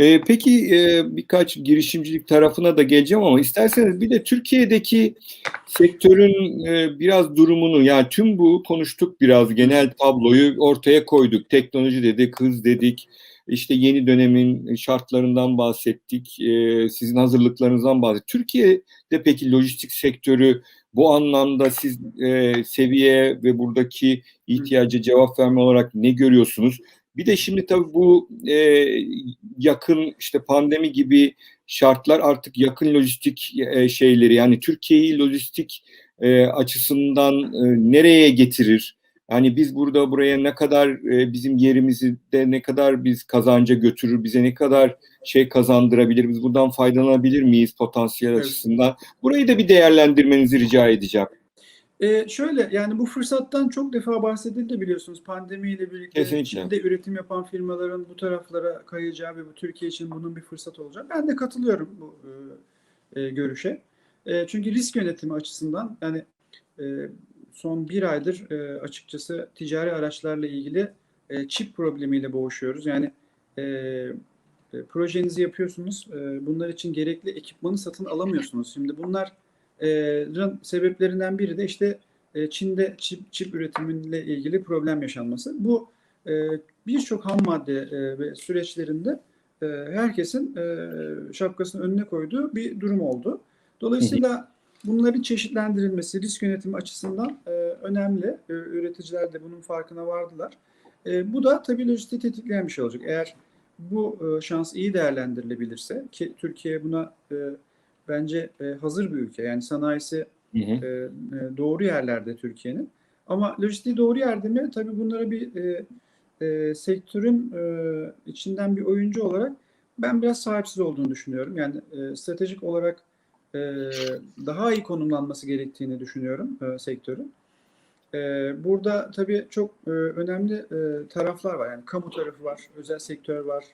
Ee, peki e, birkaç girişimcilik tarafına da geleceğim ama isterseniz bir de Türkiye'deki sektörün e, biraz durumunu yani tüm bu konuştuk biraz genel tabloyu ortaya koyduk. Teknoloji dedik, hız dedik, işte yeni dönemin şartlarından bahsettik, e, sizin hazırlıklarınızdan bahsettik. Türkiye'de peki lojistik sektörü bu anlamda siz e, seviye ve buradaki ihtiyaca cevap verme olarak ne görüyorsunuz? Bir de şimdi tabii bu e, yakın işte pandemi gibi şartlar artık yakın lojistik e, şeyleri yani Türkiye'yi lojistik e, açısından e, nereye getirir? Yani biz burada buraya ne kadar e, bizim yerimizi de ne kadar biz kazanca götürür, bize ne kadar şey kazandırabilir, biz buradan faydalanabilir miyiz potansiyel Evet. açısından? Burayı da bir değerlendirmenizi rica edeceğim. Ee, şöyle yani bu fırsattan çok defa bahsedildi biliyorsunuz pandemiyle birlikte Kesinlikle. Çin'de üretim yapan firmaların bu taraflara kayacağı ve bu Türkiye için bunun bir fırsat olacak. Ben de katılıyorum bu e, e, görüşe. E, çünkü risk yönetimi açısından yani e, son bir aydır e, açıkçası ticari araçlarla ilgili e, çip problemiyle boğuşuyoruz. Yani e, e, projenizi yapıyorsunuz. E, bunlar için gerekli ekipmanı satın alamıyorsunuz. Şimdi bunlar sebeplerinden biri de işte Çin'de çip, çip üretimiyle ilgili problem yaşanması. Bu birçok ham madde ve süreçlerinde herkesin şapkasını önüne koyduğu bir durum oldu. Dolayısıyla bunların çeşitlendirilmesi risk yönetimi açısından önemli. Üreticiler de bunun farkına vardılar. Bu da tabii lojistiği tetikleyen bir şey olacak. Eğer bu şans iyi değerlendirilebilirse ki Türkiye buna bence e, hazır bir ülke. Yani sanayisi Hı hı. e, e, doğru yerlerde Türkiye'nin. Ama lojistiği doğru yerde mi? Tabii bunlara bir e, e, sektörün e, içinden bir oyuncu olarak ben biraz sahipsiz olduğunu düşünüyorum. Yani e, stratejik olarak e, daha iyi konumlanması gerektiğini düşünüyorum e, sektörün. E, burada tabii çok e, önemli e, taraflar var. Yani kamu tarafı var, özel sektör var,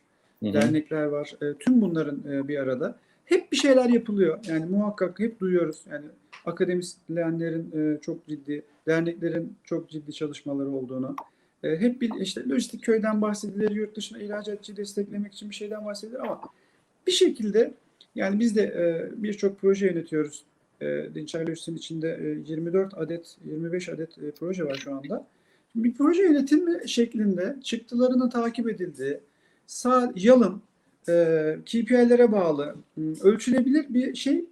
Hı hı. dernekler var. E, tüm bunların e, bir arada. Hep bir şeyler yapılıyor. Yani muhakkak hep duyuyoruz. Yani akademisyenlerin e, çok ciddi, derneklerin çok ciddi çalışmaları olduğunu. E, hep bir işte lojistik köyden bahsedilir, yurt dışına ihracatçı desteklemek için bir şeyden bahsedilir ama bir şekilde yani biz de e, birçok proje yönetiyoruz. E, Dinçer Lojistik'in içinde e, 24 adet, 25 adet e, proje var şu anda. Bir proje yönetimi şeklinde çıktılarının takip edildiği, sağ, yalın, e, KPI'lere bağlı, m, ölçülebilir bir şey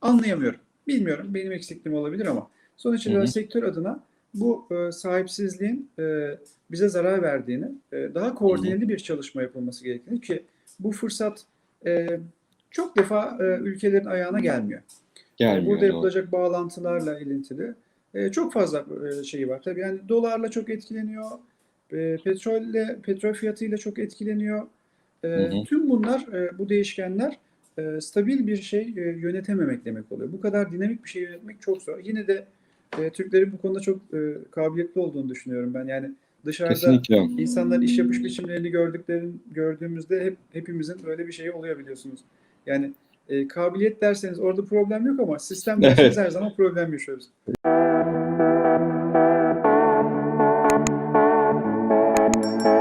anlayamıyorum. Bilmiyorum, benim eksikliğim olabilir ama sonuç olarak sektör adına bu e, sahipsizliğin e, bize zarar verdiğini, e, daha koordineli bir çalışma yapılması gerektiğini ki bu fırsat e, çok defa e, ülkelerin ayağına gelmiyor. Gelmiyor. Burada doğru. yapılacak bağlantılarla ilintili e, çok fazla e, şeyi var. Tabii yani dolarla çok etkileniyor, e, petrolle, petrol fiyatıyla çok etkileniyor. E. Tüm bunlar, e, bu değişkenler e, stabil bir şey e, yönetememek demek oluyor. Bu kadar dinamik bir şey yönetmek çok zor. Yine de e, Türklerin bu konuda çok e, kabiliyetli olduğunu düşünüyorum ben. Yani dışarıda Kesinlikle. insanların iş yapış biçimlerini gördüklerin gördüğümüzde hep hepimizin böyle bir şeyi oluyor biliyorsunuz. Yani e, kabiliyet derseniz orada problem yok ama sistem derseniz her zaman problem yaşıyoruz.